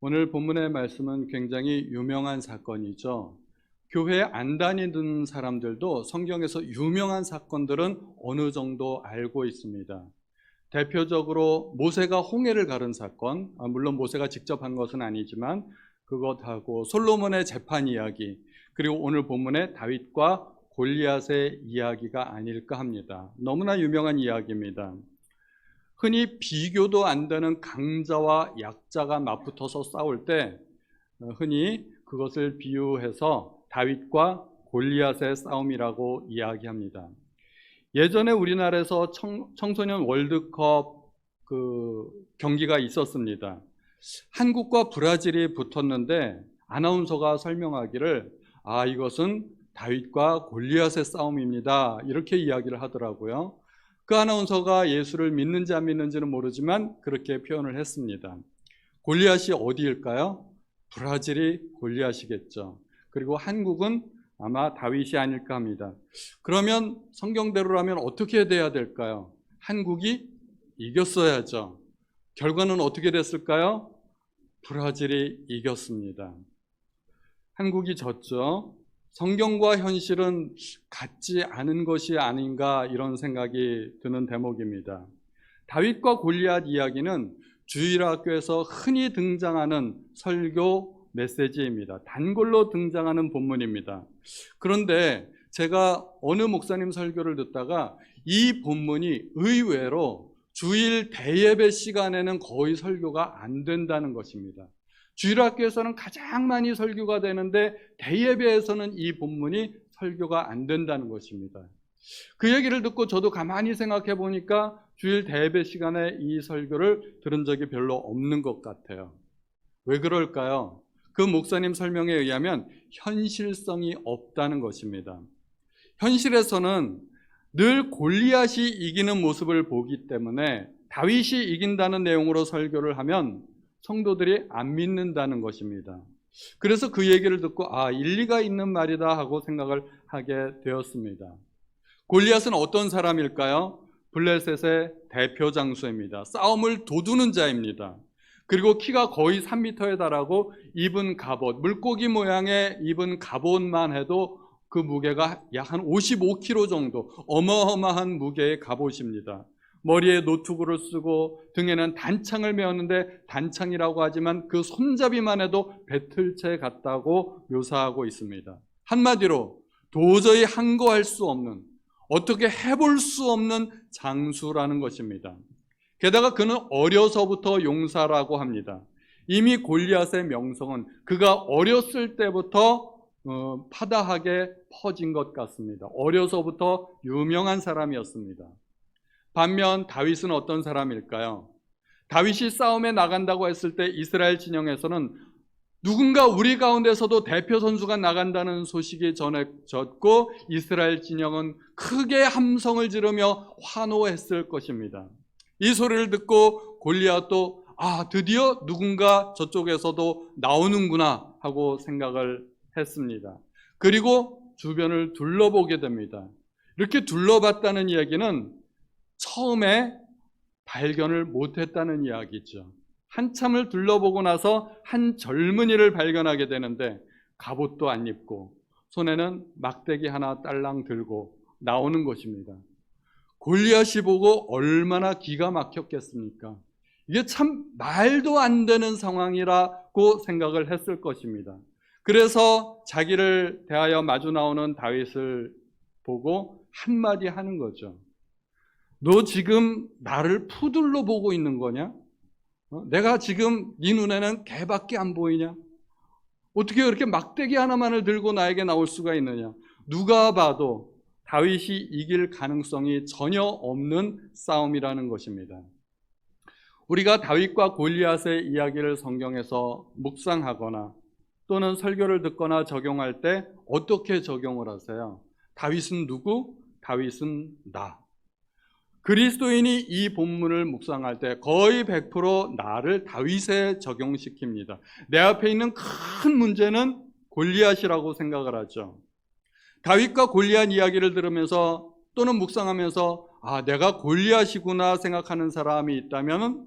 오늘 본문의 말씀은 굉장히 유명한 사건이죠. 교회 안 다니는 사람들도 성경에서 유명한 사건들은 어느 정도 알고 있습니다. 대표적으로 모세가 홍해를 가른 사건, 아, 물론 모세가 직접 한 것은 아니지만 그것하고 솔로몬의 재판 이야기, 그리고 오늘 본문의 다윗과 골리앗의 이야기가 아닐까 합니다. 너무나 유명한 이야기입니다. 흔히 비교도 안 되는 강자와 약자가 맞붙어서 싸울 때 어, 흔히 그것을 비유해서 다윗과 골리앗의 싸움이라고 이야기합니다. 예전에 우리나라에서 청, 청소년 월드컵 그 경기가 있었습니다. 한국과 브라질이 붙었는데 아나운서가 설명하기를 아 이것은 다윗과 골리앗의 싸움입니다. 이렇게 이야기를 하더라고요. 그 아나운서가 예수를 믿는지 안 믿는지는 모르지만 그렇게 표현을 했습니다. 골리앗이 어디일까요? 브라질이 골리앗이겠죠. 그리고 한국은 아마 다윗이 아닐까 합니다. 그러면 성경대로라면 어떻게 돼야 될까요? 한국이 이겼어야죠. 결과는 어떻게 됐을까요? 브라질이 이겼습니다. 한국이 졌죠. 성경과 현실은 같지 않은 것이 아닌가 이런 생각이 드는 대목입니다. 다윗과 골리앗 이야기는 주일 학교에서 흔히 등장하는 설교 메시지입니다. 단골로 등장하는 본문입니다. 그런데 제가 어느 목사님 설교를 듣다가 이 본문이 의외로 주일 대예배 시간에는 거의 설교가 안 된다는 것입니다. 주일학교에서는 가장 많이 설교가 되는데 대예배에서는 이 본문이 설교가 안 된다는 것입니다. 그 얘기를 듣고 저도 가만히 생각해 보니까 주일 대예배 시간에 이 설교를 들은 적이 별로 없는 것 같아요. 왜 그럴까요? 그 목사님 설명에 의하면 현실성이 없다는 것입니다. 현실에서는 늘 골리앗이 이기는 모습을 보기 때문에 다윗이 이긴다는 내용으로 설교를 하면 성도들이 안 믿는다는 것입니다. 그래서 그 얘기를 듣고 아 일리가 있는 말이다 하고 생각을 하게 되었습니다. 골리앗은 어떤 사람일까요? 블레셋의 대표 장수입니다. 싸움을 도두는 자입니다. 그리고 키가 거의 3m에 달하고 입은 갑옷, 물고기 모양의 입은 갑옷만 해도 그 무게가 약 한 55kg 정도 어마어마한 무게의 갑옷입니다. 머리에 노트구를 쓰고 등에는 단창을 메었는데 단창이라고 하지만 그 손잡이만 해도 배틀채 같다고 묘사하고 있습니다. 한마디로 도저히 항거할 수 없는 어떻게 해볼 수 없는 장수라는 것입니다. 게다가 그는 어려서부터 용사라고 합니다. 이미 골리앗의 명성은 그가 어렸을 때부터 어, 파다하게 퍼진 것 같습니다. 어려서부터 유명한 사람이었습니다. 반면 다윗은 어떤 사람일까요? 다윗이 싸움에 나간다고 했을 때 이스라엘 진영에서는 누군가 우리 가운데서도 대표 선수가 나간다는 소식이 전해졌고 이스라엘 진영은 크게 함성을 지르며 환호했을 것입니다. 이 소리를 듣고 골리앗도 아 드디어 누군가 저쪽에서도 나오는구나 하고 생각을 했습니다. 그리고 주변을 둘러보게 됩니다. 이렇게 둘러봤다는 이야기는 처음에 발견을 못했다는 이야기죠. 한참을 둘러보고 나서 한 젊은이를 발견하게 되는데 갑옷도 안 입고 손에는 막대기 하나 딸랑 들고 나오는 것입니다. 골리앗이 보고 얼마나 기가 막혔겠습니까? 이게 참 말도 안 되는 상황이라고 생각을 했을 것입니다. 그래서 자기를 대하여 마주 나오는 다윗을 보고 한마디 하는 거죠. 너 지금 나를 푸들로 보고 있는 거냐? 어? 내가 지금 네 눈에는 개밖에 안 보이냐? 어떻게 그렇게 막대기 하나만을 들고 나에게 나올 수가 있느냐? 누가 봐도 다윗이 이길 가능성이 전혀 없는 싸움이라는 것입니다. 우리가 다윗과 골리앗의 이야기를 성경에서 묵상하거나 또는 설교를 듣거나 적용할 때 어떻게 적용을 하세요? 다윗은 누구? 다윗은 나. 그리스도인이 이 본문을 묵상할 때 거의 100% 나를 다윗에 적용시킵니다. 내 앞에 있는 큰 문제는 골리앗이라고 생각을 하죠. 다윗과 골리앗 이야기를 들으면서 또는 묵상하면서 아, 내가 골리앗이구나 생각하는 사람이 있다면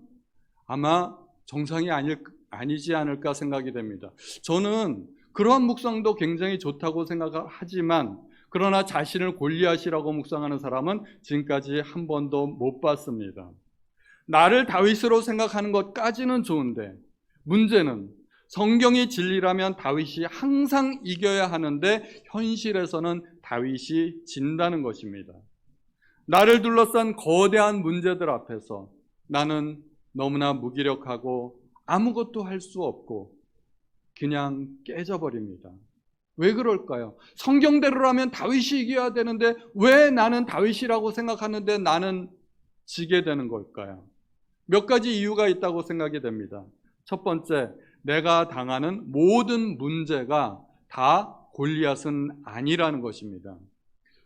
아마 정상이 아닐 아니지 않을까 생각이 됩니다. 저는 그러한 묵상도 굉장히 좋다고 생각하지만 그러나 자신을 골리앗이라고 묵상하는 사람은 지금까지 한 번도 못 봤습니다. 나를 다윗으로 생각하는 것까지는 좋은데 문제는 성경이 진리라면 다윗이 항상 이겨야 하는데 현실에서는 다윗이 진다는 것입니다. 나를 둘러싼 거대한 문제들 앞에서 나는 너무나 무기력하고 아무것도 할 수 없고 그냥 깨져버립니다. 왜 그럴까요? 성경대로라면 다윗이 이겨야 되는데 왜 나는 다윗이라고 생각하는데 나는 지게 되는 걸까요? 몇 가지 이유가 있다고 생각이 됩니다. 첫 번째, 내가 당하는 모든 문제가 다 골리앗은 아니라는 것입니다.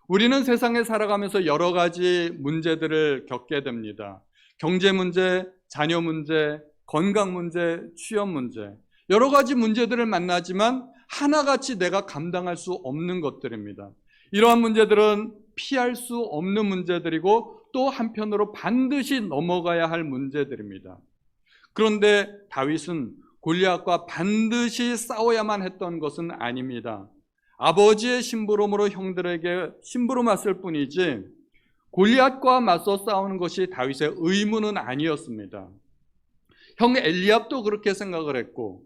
우리는 세상에 살아가면서 여러 가지 문제들을 겪게 됩니다. 경제 문제, 자녀 문제, 건강 문제, 취업 문제, 여러 가지 문제들을 만나지만 하나같이 내가 감당할 수 없는 것들입니다. 이러한 문제들은 피할 수 없는 문제들이고 또 한편으로 반드시 넘어가야 할 문제들입니다. 그런데 다윗은 골리앗과 반드시 싸워야만 했던 것은 아닙니다. 아버지의 심부름으로 형들에게 심부름했을 뿐이지 골리앗과 맞서 싸우는 것이 다윗의 의무는 아니었습니다. 형 엘리압도 그렇게 생각을 했고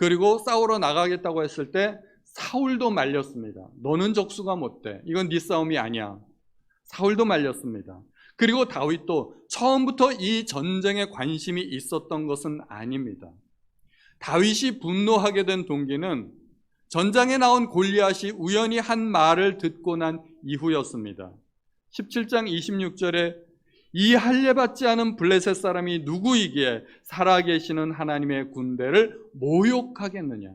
그리고 싸우러 나가겠다고 했을 때 사울도 말렸습니다. 너는 적수가 못 돼. 이건 네 싸움이 아니야. 사울도 말렸습니다. 그리고 다윗도 처음부터 이 전쟁에 관심이 있었던 것은 아닙니다. 다윗이 분노하게 된 동기는 전장에 나온 골리앗이 우연히 한 말을 듣고 난 이후였습니다. 17장 26절에 이 할례받지 않은 블레셋 사람이 누구이기에 살아계시는 하나님의 군대를 모욕하겠느냐.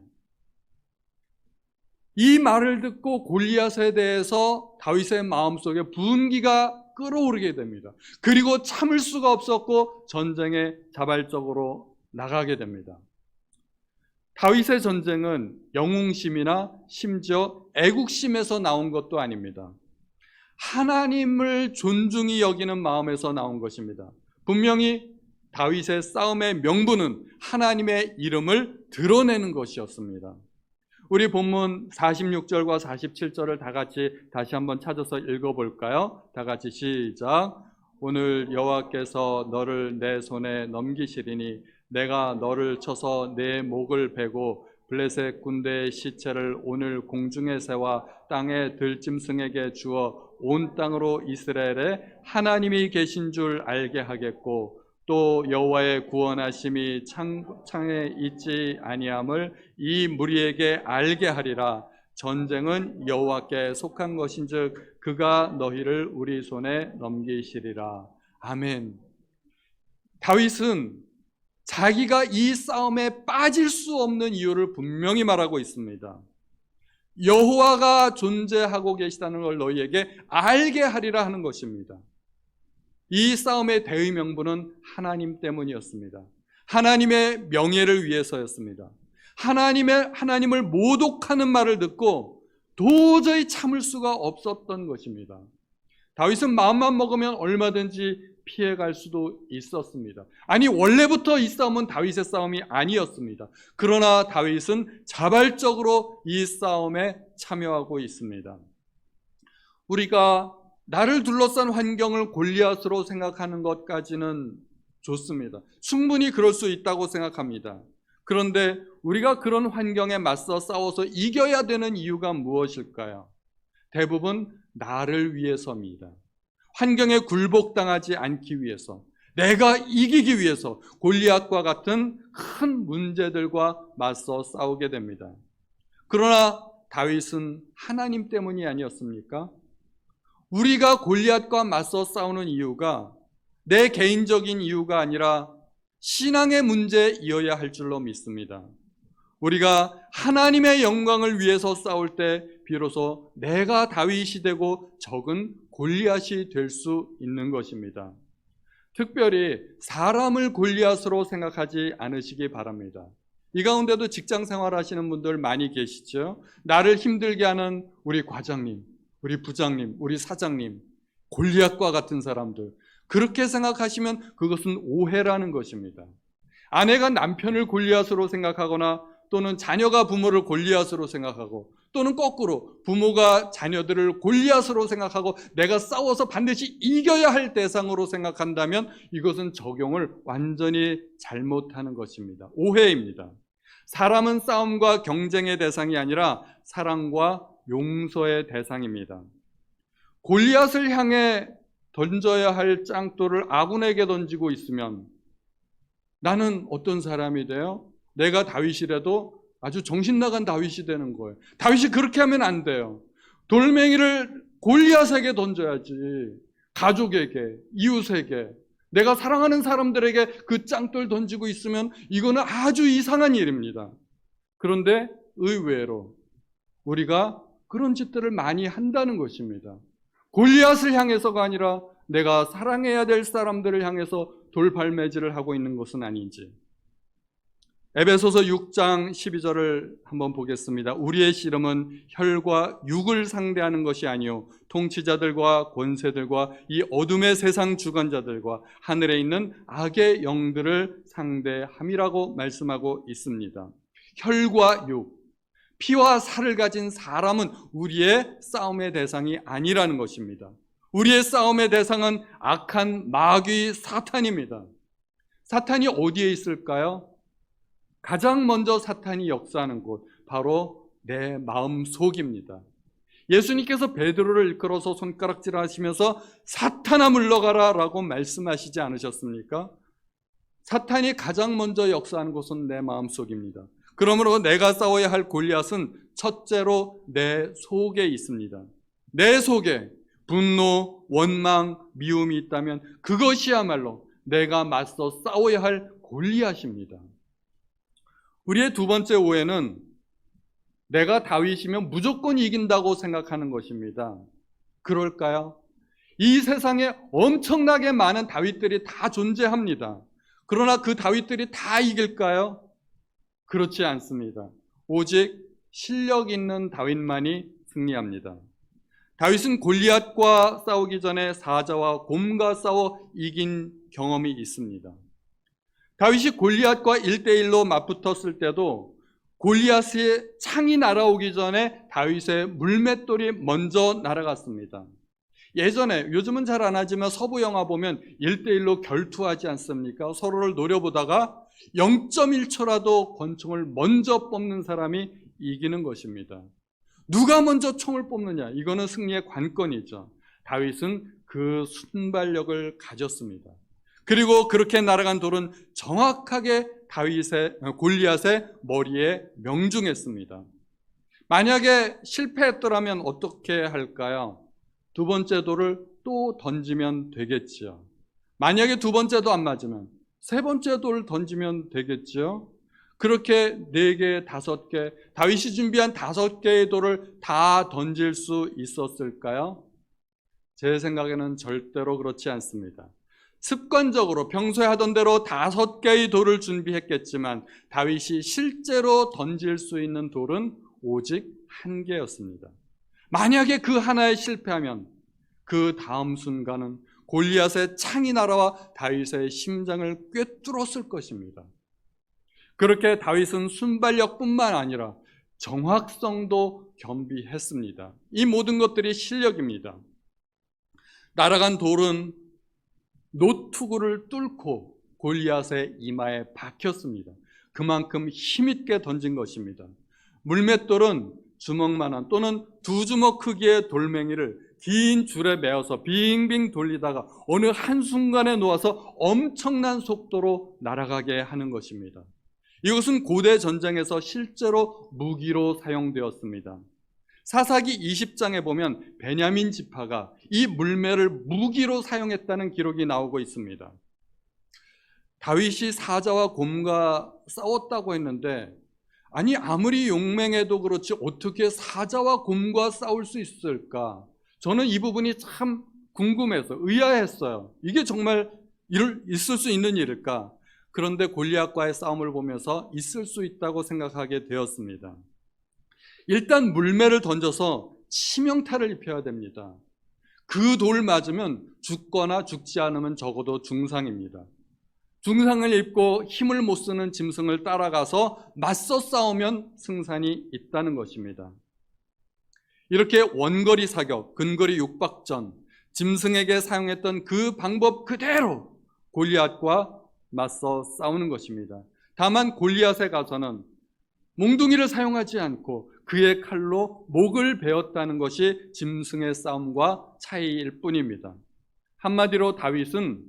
이 말을 듣고 골리앗에 대해서 다윗의 마음속에 분기가 끌어오르게 됩니다. 그리고 참을 수가 없었고 전쟁에 자발적으로 나가게 됩니다. 다윗의 전쟁은 영웅심이나 심지어 애국심에서 나온 것도 아닙니다. 하나님을 존중히 여기는 마음에서 나온 것입니다. 분명히 다윗의 싸움의 명분은 하나님의 이름을 드러내는 것이었습니다. 우리 본문 46절과 47절을 다 같이 다시 한번 찾아서 읽어볼까요? 다 같이 시작. 오늘 여호와께서 너를 내 손에 넘기시리니 내가 너를 쳐서 내 목을 베고 블레셋 군대의 시체를 오늘 공중에 세워 땅의 들짐승에게 주어 온 땅으로 이스라엘에 하나님이 계신 줄 알게 하겠고 또 여호와의 구원하심이 창, 창에 있지 아니함을 이 무리에게 알게 하리라. 전쟁은 여호와께 속한 것인즉 그가 너희를 우리 손에 넘기시리라. 아멘. 다윗은 자기가 이 싸움에 빠질 수 없는 이유를 분명히 말하고 있습니다. 여호와가 존재하고 계시다는 걸 너희에게 알게 하리라 하는 것입니다. 이 싸움의 대의 명분은 하나님 때문이었습니다. 하나님의 명예를 위해서였습니다. 하나님의 하나님을 모독하는 말을 듣고 도저히 참을 수가 없었던 것입니다. 다윗은 마음만 먹으면 얼마든지 피해갈 수도 있었습니다. 아니 원래부터 이 싸움은 다윗의 싸움이 아니었습니다. 그러나 다윗은 자발적으로 이 싸움에 참여하고 있습니다. 우리가 나를 둘러싼 환경을 골리앗으로 생각하는 것까지는 좋습니다. 충분히 그럴 수 있다고 생각합니다. 그런데 우리가 그런 환경에 맞서 싸워서 이겨야 되는 이유가 무엇일까요? 대부분 나를 위해서입니다. 환경에 굴복당하지 않기 위해서, 내가 이기기 위해서 골리앗과 같은 큰 문제들과 맞서 싸우게 됩니다. 그러나 다윗은 하나님 때문이 아니었습니까? 우리가 골리앗과 맞서 싸우는 이유가 내 개인적인 이유가 아니라 신앙의 문제이어야 할 줄로 믿습니다. 우리가 하나님의 영광을 위해서 싸울 때 비로소 내가 다윗이 되고 적은 골리앗이 될 수 있는 것입니다. 특별히 사람을 골리앗으로 생각하지 않으시기 바랍니다. 이 가운데도 직장 생활 하시는 분들 많이 계시죠? 나를 힘들게 하는 우리 과장님, 우리 부장님, 우리 사장님, 골리앗과 같은 사람들. 그렇게 생각하시면 그것은 오해라는 것입니다. 아내가 남편을 골리앗으로 생각하거나 또는 자녀가 부모를 골리앗으로 생각하고 또는 거꾸로 부모가 자녀들을 골리앗으로 생각하고 내가 싸워서 반드시 이겨야 할 대상으로 생각한다면 이것은 적용을 완전히 잘못하는 것입니다. 오해입니다. 사람은 싸움과 경쟁의 대상이 아니라 사랑과 용서의 대상입니다. 골리앗을 향해 던져야 할 짱돌을 아군에게 던지고 있으면 나는 어떤 사람이 돼요? 내가 다윗이라도 아주 정신 나간 다윗이 되는 거예요. 다윗이 그렇게 하면 안 돼요. 돌멩이를 골리앗에게 던져야지. 가족에게, 이웃에게, 내가 사랑하는 사람들에게 그 짱돌 던지고 있으면 이거는 아주 이상한 일입니다. 그런데 의외로 우리가 그런 짓들을 많이 한다는 것입니다. 골리앗을 향해서가 아니라 내가 사랑해야 될 사람들을 향해서 돌발매질을 하고 있는 것은 아닌지. 에베소서 6장 12절을 한번 보겠습니다. 우리의 씨름은 혈과 육을 상대하는 것이 아니요 통치자들과 권세들과 이 어둠의 세상 주관자들과 하늘에 있는 악의 영들을 상대함이라고 말씀하고 있습니다. 혈과 육, 피와 살을 가진 사람은 우리의 싸움의 대상이 아니라는 것입니다. 우리의 싸움의 대상은 악한 마귀 사탄입니다. 사탄이 어디에 있을까요? 가장 먼저 사탄이 역사하는 곳 바로 내 마음 속입니다. 예수님께서 베드로를 일컬어서 손가락질 하시면서 사탄아 물러가라 라고 말씀하시지 않으셨습니까? 사탄이 가장 먼저 역사하는 곳은 내 마음 속입니다. 그러므로 내가 싸워야 할 골리앗은 첫째로 내 속에 있습니다. 내 속에 분노, 원망, 미움이 있다면 그것이야말로 내가 맞서 싸워야 할 골리앗입니다. 우리의 두 번째 오해는 내가 다윗이면 무조건 이긴다고 생각하는 것입니다. 그럴까요? 이 세상에 엄청나게 많은 다윗들이 다 존재합니다. 그러나 그 다윗들이 다 이길까요? 그렇지 않습니다. 오직 실력 있는 다윗만이 승리합니다. 다윗은 골리앗과 싸우기 전에 사자와 곰과 싸워 이긴 경험이 있습니다. 다윗이 골리앗과 1대1로 맞붙었을 때도 골리앗의 창이 날아오기 전에 다윗의 물맷돌이 먼저 날아갔습니다. 예전에 요즘은 잘 안 하지만 서부 영화 보면 1대1로 결투하지 않습니까? 서로를 노려보다가 0.1초라도 권총을 먼저 뽑는 사람이 이기는 것입니다. 누가 먼저 총을 뽑느냐? 이거는 승리의 관건이죠. 다윗은 그 순발력을 가졌습니다. 그리고 그렇게 날아간 돌은 정확하게 다윗의 골리앗의 머리에 명중했습니다. 만약에 실패했더라면 어떻게 할까요? 두 번째 돌을 또 던지면 되겠지요. 만약에 두 번째도 안 맞으면 세 번째 돌을 던지면 되겠지요. 그렇게 네 개, 다섯 개, 다윗이 준비한 다섯 개의 돌을 다 던질 수 있었을까요? 제 생각에는 절대로 그렇지 않습니다. 습관적으로 평소에 하던 대로 다섯 개의 돌을 준비했겠지만 다윗이 실제로 던질 수 있는 돌은 오직 한 개였습니다. 만약에 그 하나에 실패하면 그 다음 순간은 골리앗의 창이 날아와 다윗의 심장을 꿰뚫었을 것입니다. 그렇게 다윗은 순발력뿐만 아니라 정확성도 겸비했습니다. 이 모든 것들이 실력입니다. 날아간 돌은 노투구를 뚫고 골리앗의 이마에 박혔습니다. 그만큼 힘있게 던진 것입니다. 물맷돌은 주먹만한 또는 두 주먹 크기의 돌멩이를 긴 줄에 매어서 빙빙 돌리다가 어느 한순간에 놓아서 엄청난 속도로 날아가게 하는 것입니다. 이것은 고대 전쟁에서 실제로 무기로 사용되었습니다. 사사기 20장에 보면 베냐민 지파가 이 물매를 무기로 사용했다는 기록이 나오고 있습니다. 다윗이 사자와 곰과 싸웠다고 했는데 아니 아무리 용맹해도 그렇지 어떻게 사자와 곰과 싸울 수 있을까? 저는 이 부분이 참 궁금해서 의아했어요. 이게 정말 있을 수 있는 일일까? 그런데 골리앗과의 싸움을 보면서 있을 수 있다고 생각하게 되었습니다. 일단 물매를 던져서 치명타를 입혀야 됩니다. 그 돌 맞으면 죽거나 죽지 않으면 적어도 중상입니다. 중상을 입고 힘을 못 쓰는 짐승을 따라가서 맞서 싸우면 승산이 있다는 것입니다. 이렇게 원거리 사격, 근거리 육박전, 짐승에게 사용했던 그 방법 그대로 골리앗과 맞서 싸우는 것입니다. 다만 골리앗에 가서는 몽둥이를 사용하지 않고 그의 칼로 목을 베었다는 것이 짐승의 싸움과 차이일 뿐입니다. 한마디로 다윗은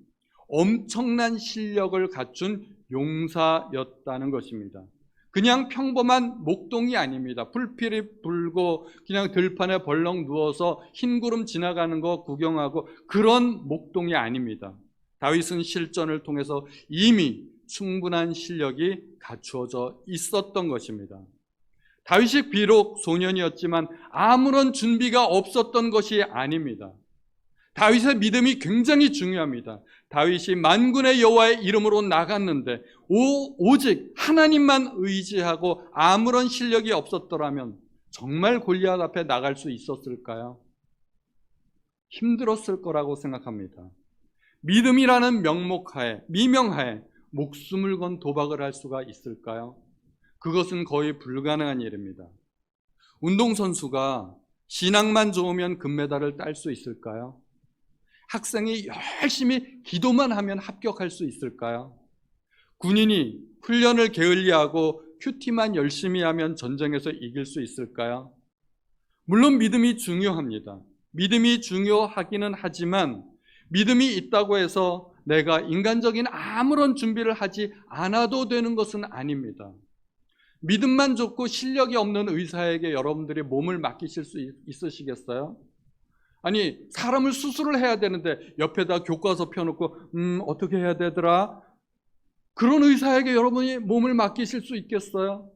엄청난 실력을 갖춘 용사였다는 것입니다. 그냥 평범한 목동이 아닙니다. 불필이 불고 그냥 들판에 벌렁 누워서 흰 구름 지나가는 거 구경하고 그런 목동이 아닙니다. 다윗은 실전을 통해서 이미 충분한 실력이 갖추어져 있었던 것입니다. 다윗이 비록 소년이었지만 아무런 준비가 없었던 것이 아닙니다. 다윗의 믿음이 굉장히 중요합니다. 다윗이 만군의 여호와의 이름으로 나갔는데 오, 오직 하나님만 의지하고 아무런 실력이 없었더라면 정말 골리앗 앞에 나갈 수 있었을까요? 힘들었을 거라고 생각합니다. 믿음이라는 명목하에 미명하에 목숨을 건 도박을 할 수가 있을까요? 그것은 거의 불가능한 일입니다. 운동선수가 신앙만 좋으면 금메달을 딸 수 있을까요? 학생이 열심히 기도만 하면 합격할 수 있을까요? 군인이 훈련을 게을리하고 큐티만 열심히 하면 전쟁에서 이길 수 있을까요? 물론 믿음이 중요합니다. 믿음이 중요하기는 하지만 믿음이 있다고 해서 내가 인간적인 아무런 준비를 하지 않아도 되는 것은 아닙니다. 믿음만 좋고 실력이 없는 의사에게 여러분들이 몸을 맡기실 수 있으시겠어요? 아니 사람을 수술을 해야 되는데 옆에다 교과서 펴놓고 음 어떻게 해야 되더라? 그런 의사에게 여러분이 몸을 맡기실 수 있겠어요?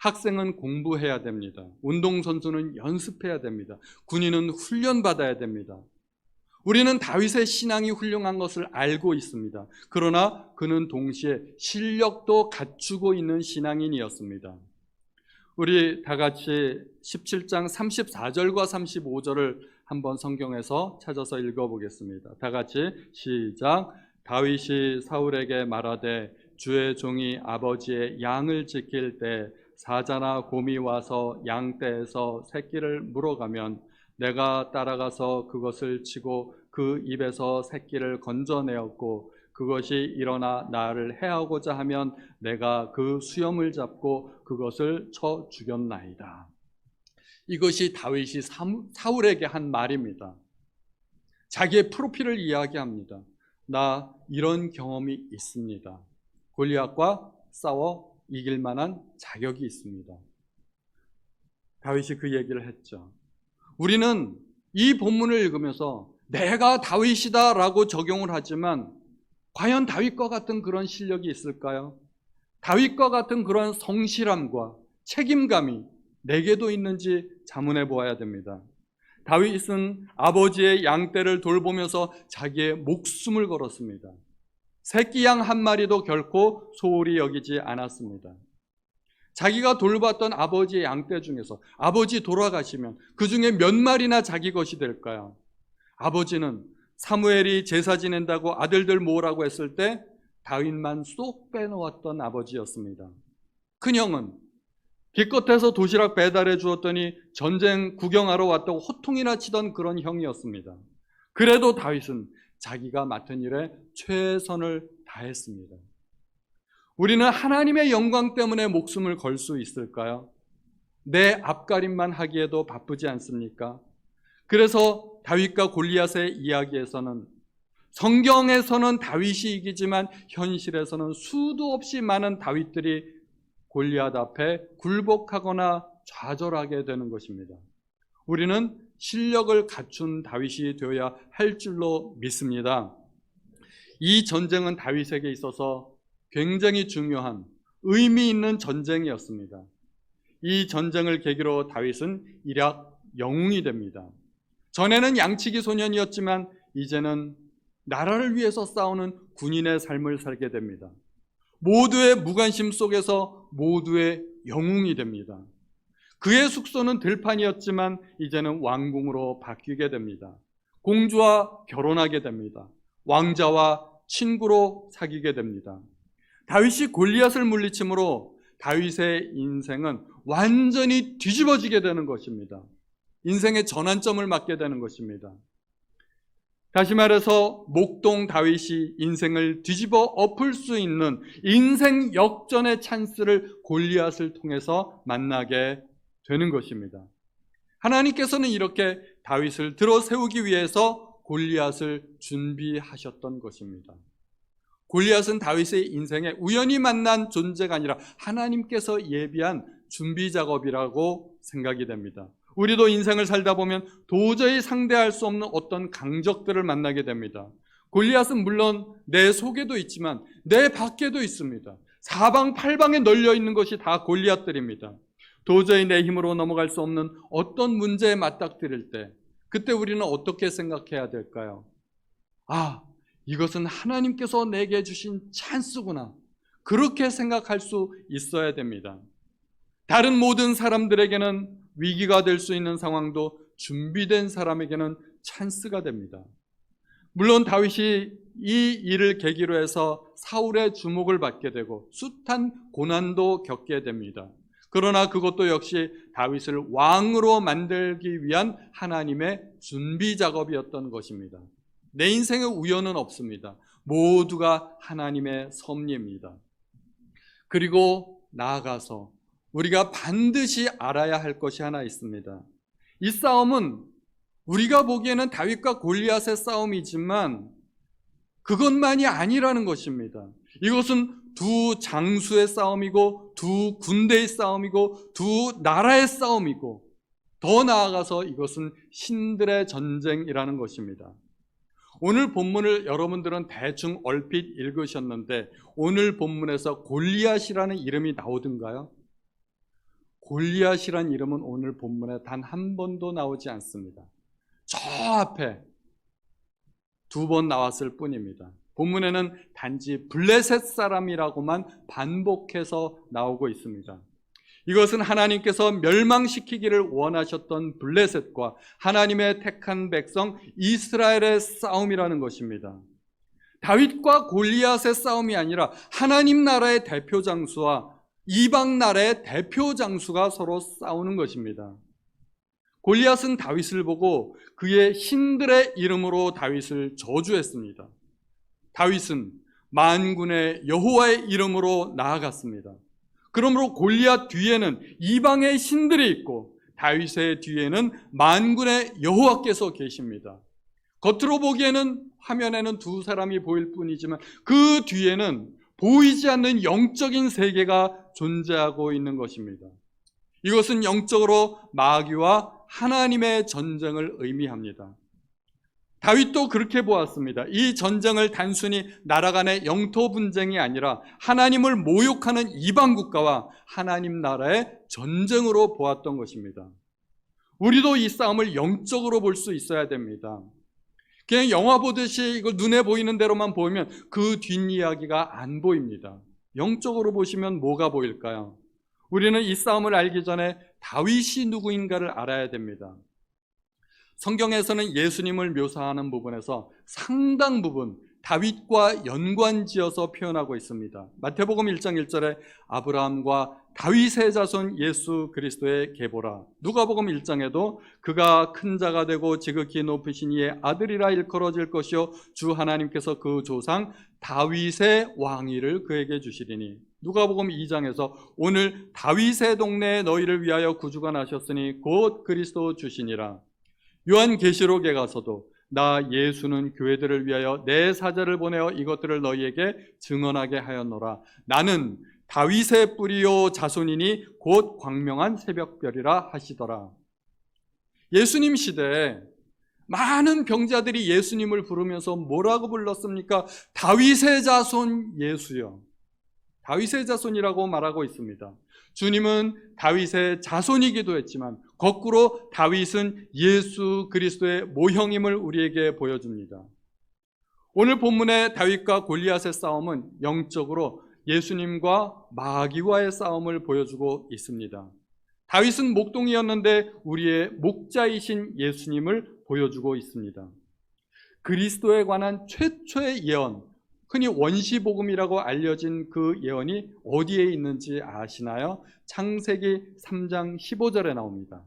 학생은 공부해야 됩니다. 운동선수는 연습해야 됩니다. 군인은 훈련받아야 됩니다. 우리는 다윗의 신앙이 훌륭한 것을 알고 있습니다. 그러나 그는 동시에 실력도 갖추고 있는 신앙인이었습니다. 우리 다 같이 17장 34절과 35절을 한번 성경에서 찾아서 읽어보겠습니다. 다 같이 시작. 다윗이 사울에게 말하되 주의 종이 아버지의 양을 지킬 때 사자나 곰이 와서 양떼에서 새끼를 물어가면 내가 따라가서 그것을 치고 그 입에서 새끼를 건져내었고 그것이 일어나 나를 해하고자 하면 내가 그 수염을 잡고 그것을 쳐 죽였나이다. 이것이 다윗이 사울에게 한 말입니다. 자기의 프로필을 이야기합니다. 나 이런 경험이 있습니다. 골리앗과 싸워 이길 만한 자격이 있습니다. 다윗이 그 얘기를 했죠. 우리는 이 본문을 읽으면서 내가 다윗이다라고 적용을 하지만 과연 다윗과 같은 그런 실력이 있을까요? 다윗과 같은 그런 성실함과 책임감이 내게도 있는지 자문해 보아야 됩니다. 다윗은 아버지의 양떼를 돌보면서 자기의 목숨을 걸었습니다. 새끼 양 한 마리도 결코 소홀히 여기지 않았습니다. 자기가 돌봤던 아버지의 양떼 중에서 아버지 돌아가시면 그 중에 몇 마리나 자기 것이 될까요? 아버지는 사무엘이 제사 지낸다고 아들들 모으라고 했을 때 다윗만 쏙 빼놓았던 아버지였습니다. 큰형은 기껏해서 도시락 배달해 주었더니 전쟁 구경하러 왔다고 호통이나 치던 그런 형이었습니다. 그래도 다윗은 자기가 맡은 일에 최선을 다했습니다. 우리는 하나님의 영광 때문에 목숨을 걸 수 있을까요? 내 앞가림만 하기에도 바쁘지 않습니까? 그래서 다윗과 골리앗의 이야기에서는 성경에서는 다윗이 이기지만 현실에서는 수도 없이 많은 다윗들이 골리앗 앞에 굴복하거나 좌절하게 되는 것입니다. 우리는 실력을 갖춘 다윗이 되어야 할 줄로 믿습니다. 이 전쟁은 다윗에게 있어서 굉장히 중요한 의미 있는 전쟁이었습니다. 이 전쟁을 계기로 다윗은 일약 영웅이 됩니다. 전에는 양치기 소년이었지만 이제는 나라를 위해서 싸우는 군인의 삶을 살게 됩니다. 모두의 무관심 속에서 모두의 영웅이 됩니다. 그의 숙소는 들판이었지만 이제는 왕궁으로 바뀌게 됩니다. 공주와 결혼하게 됩니다. 왕자와 친구로 사귀게 됩니다. 다윗이 골리앗을 물리침으로 다윗의 인생은 완전히 뒤집어지게 되는 것입니다. 인생의 전환점을 맞게 되는 것입니다. 다시 말해서 목동 다윗이 인생을 뒤집어 엎을 수 있는 인생 역전의 찬스를 골리앗을 통해서 만나게 되는 것입니다. 하나님께서는 이렇게 다윗을 들어 세우기 위해서 골리앗을 준비하셨던 것입니다. 골리앗은 다윗의 인생에 우연히 만난 존재가 아니라 하나님께서 예비한 준비 작업이라고 생각이 됩니다. 우리도 인생을 살다 보면 도저히 상대할 수 없는 어떤 강적들을 만나게 됩니다. 골리앗은 물론 내 속에도 있지만 내 밖에도 있습니다. 사방팔방에 널려 있는 것이 다 골리앗들입니다. 도저히 내 힘으로 넘어갈 수 없는 어떤 문제에 맞닥뜨릴 때 그때 우리는 어떻게 생각해야 될까요? 아, 이것은 하나님께서 내게 주신 찬스구나. 그렇게 생각할 수 있어야 됩니다. 다른 모든 사람들에게는 위기가 될 수 있는 상황도 준비된 사람에게는 찬스가 됩니다. 물론 다윗이 이 일을 계기로 해서 사울의 주목을 받게 되고 숱한 고난도 겪게 됩니다. 그러나 그것도 역시 다윗을 왕으로 만들기 위한 하나님의 준비 작업이었던 것입니다. 내 인생에 우연은 없습니다. 모두가 하나님의 섭리입니다. 그리고 나아가서 우리가 반드시 알아야 할 것이 하나 있습니다. 이 싸움은 우리가 보기에는 다윗과 골리앗의 싸움이지만 그것만이 아니라는 것입니다. 이것은 두 장수의 싸움이고 두 군대의 싸움이고 두 나라의 싸움이고 더 나아가서 이것은 신들의 전쟁이라는 것입니다. 오늘 본문을 여러분들은 대충 얼핏 읽으셨는데 오늘 본문에서 골리앗이라는 이름이 나오던가요? 골리앗이란 이름은 오늘 본문에 단 한 번도 나오지 않습니다. 저 앞에 두 번 나왔을 뿐입니다. 본문에는 단지 블레셋 사람이라고만 반복해서 나오고 있습니다. 이것은 하나님께서 멸망시키기를 원하셨던 블레셋과 하나님의 택한 백성 이스라엘의 싸움이라는 것입니다. 다윗과 골리앗의 싸움이 아니라 하나님 나라의 대표 장수와 이방 나라의 대표 장수가 서로 싸우는 것입니다. 골리앗은 다윗을 보고 그의 신들의 이름으로 다윗을 저주했습니다. 다윗은 만군의 여호와의 이름으로 나아갔습니다. 그러므로 골리앗 뒤에는 이방의 신들이 있고 다윗의 뒤에는 만군의 여호와께서 계십니다. 겉으로 보기에는 화면에는 두 사람이 보일 뿐이지만 그 뒤에는 보이지 않는 영적인 세계가 존재하고 있는 것입니다. 이것은 영적으로 마귀와 하나님의 전쟁을 의미합니다. 다윗도 그렇게 보았습니다. 이 전쟁을 단순히 나라 간의 영토 분쟁이 아니라 하나님을 모욕하는 이방 국가와 하나님 나라의 전쟁으로 보았던 것입니다. 우리도 이 싸움을 영적으로 볼 수 있어야 됩니다. 그냥 영화 보듯이 이거 눈에 보이는 대로만 보면 그 뒷이야기가 안 보입니다. 영적으로 보시면 뭐가 보일까요? 우리는 이 싸움을 알기 전에 다윗이 누구인가를 알아야 됩니다. 성경에서는 예수님을 묘사하는 부분에서 상당 부분 다윗과 연관지어서 표현하고 있습니다. 마태복음 1장 1절에 아브라함과 다윗의 자손 예수 그리스도의 계보라. 누가복음 1장에도 그가 큰 자가 되고 지극히 높으신 이의 아들이라 일컬어질 것이요 주 하나님께서 그 조상 다윗의 왕위를 그에게 주시리니. 누가복음 2장에서 오늘 다윗의 동네에 너희를 위하여 구주가 나셨으니 곧 그리스도 주시니라. 요한계시록에 가서도 나 예수는 교회들을 위하여 내 사자를 보내어 이것들을 너희에게 증언하게 하였노라. 나는 다윗의 뿌리요 자손이니 곧 광명한 새벽별이라 하시더라. 예수님 시대에 많은 병자들이 예수님을 부르면서 뭐라고 불렀습니까? 다윗의 자손 예수요. 다윗의 자손이라고 말하고 있습니다. 주님은 다윗의 자손이기도 했지만 거꾸로 다윗은 예수 그리스도의 모형임을 우리에게 보여줍니다. 오늘 본문의 다윗과 골리앗의 싸움은 영적으로 예수님과 마귀와의 싸움을 보여주고 있습니다. 다윗은 목동이었는데 우리의 목자이신 예수님을 보여주고 있습니다. 그리스도에 관한 최초의 예언, 흔히 원시복음이라고 알려진 그 예언이 어디에 있는지 아시나요? 창세기 3장 15절에 나옵니다.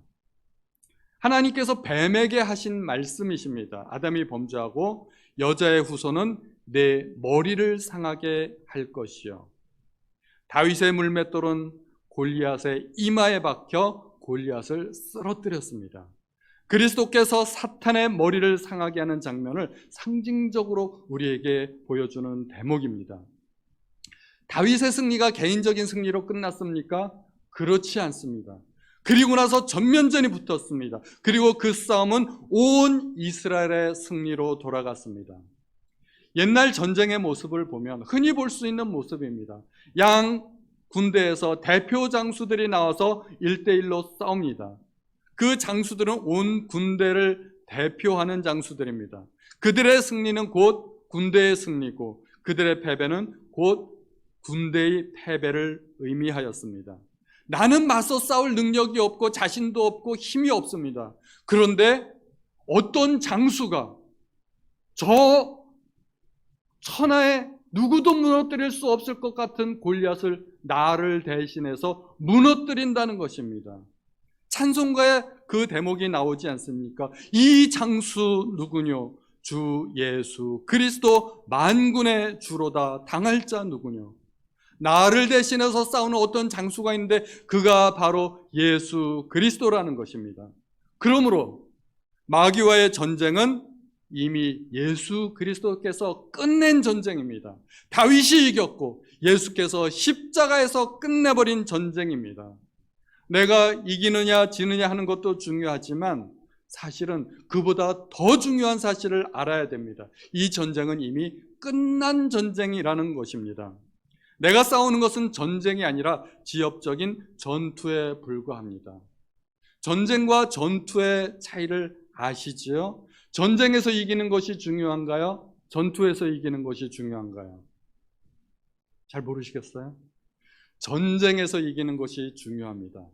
하나님께서 뱀에게 하신 말씀이십니다. 아담이 범죄하고 여자의 후손은 내 머리를 상하게 할 것이요. 다윗의 물맷돌은 골리앗의 이마에 박혀 골리앗을 쓰러뜨렸습니다. 그리스도께서 사탄의 머리를 상하게 하는 장면을 상징적으로 우리에게 보여주는 대목입니다. 다윗의 승리가 개인적인 승리로 끝났습니까? 그렇지 않습니다. 그리고 나서 전면전이 붙었습니다. 그리고 그 싸움은 온 이스라엘의 승리로 돌아갔습니다. 옛날 전쟁의 모습을 보면 흔히 볼 수 있는 모습입니다. 양 군대에서 대표 장수들이 나와서 1대1로 싸웁니다. 그 장수들은 온 군대를 대표하는 장수들입니다. 그들의 승리는 곧 군대의 승리고 그들의 패배는 곧 군대의 패배를 의미하였습니다. 나는 맞서 싸울 능력이 없고 자신도 없고 힘이 없습니다. 그런데 어떤 장수가 저 천하에 누구도 무너뜨릴 수 없을 것 같은 골리앗을 나를 대신해서 무너뜨린다는 것입니다. 찬송가에 그 대목이 나오지 않습니까? 이 장수 누구뇨? 주 예수 그리스도 만군의 주로다 당할 자 누구뇨? 나를 대신해서 싸우는 어떤 장수가 있는데 그가 바로 예수 그리스도라는 것입니다. 그러므로 마귀와의 전쟁은 이미 예수 그리스도께서 끝낸 전쟁입니다. 다윗이 이겼고 예수께서 십자가에서 끝내버린 전쟁입니다. 내가 이기느냐 지느냐 하는 것도 중요하지만 사실은 그보다 더 중요한 사실을 알아야 됩니다. 이 전쟁은 이미 끝난 전쟁이라는 것입니다. 내가 싸우는 것은 전쟁이 아니라 지역적인 전투에 불과합니다. 전쟁과 전투의 차이를 아시지요? 전쟁에서 이기는 것이 중요한가요? 전투에서 이기는 것이 중요한가요? 잘 모르시겠어요? 전쟁에서 이기는 것이 중요합니다.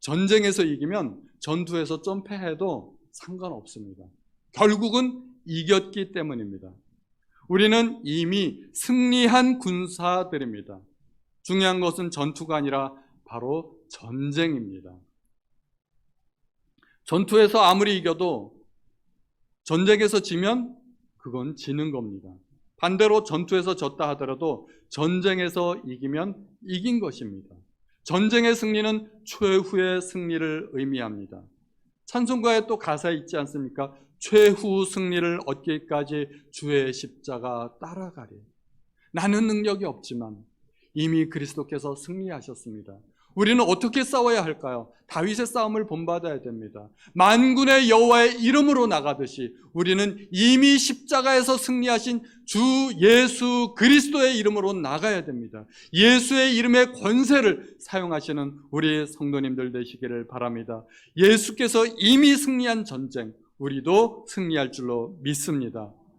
전쟁에서 이기면 전투에서 좀 패해도 상관없습니다. 결국은 이겼기 때문입니다. 우리는 이미 승리한 군사들입니다. 중요한 것은 전투가 아니라 바로 전쟁입니다. 전투에서 아무리 이겨도 전쟁에서 지면 그건 지는 겁니다. 반대로 전투에서 졌다 하더라도 전쟁에서 이기면 이긴 것입니다. 전쟁의 승리는 최후의 승리를 의미합니다. 찬송가에 또 가사 있지 않습니까? 최후 승리를 얻기까지 주의 십자가 따라가리. 나는 능력이 없지만 이미 그리스도께서 승리하셨습니다. 우리는 어떻게 싸워야 할까요? 다윗의 싸움을 본받아야 됩니다. 만군의 여호와의 이름으로 나가듯이 우리는 이미 십자가에서 승리하신 주 예수 그리스도의 이름으로 나가야 됩니다. 예수의 이름의 권세를 사용하시는 우리 성도님들 되시기를 바랍니다. 예수께서 이미 승리한 전쟁 우리도 승리할 줄로 믿습니다.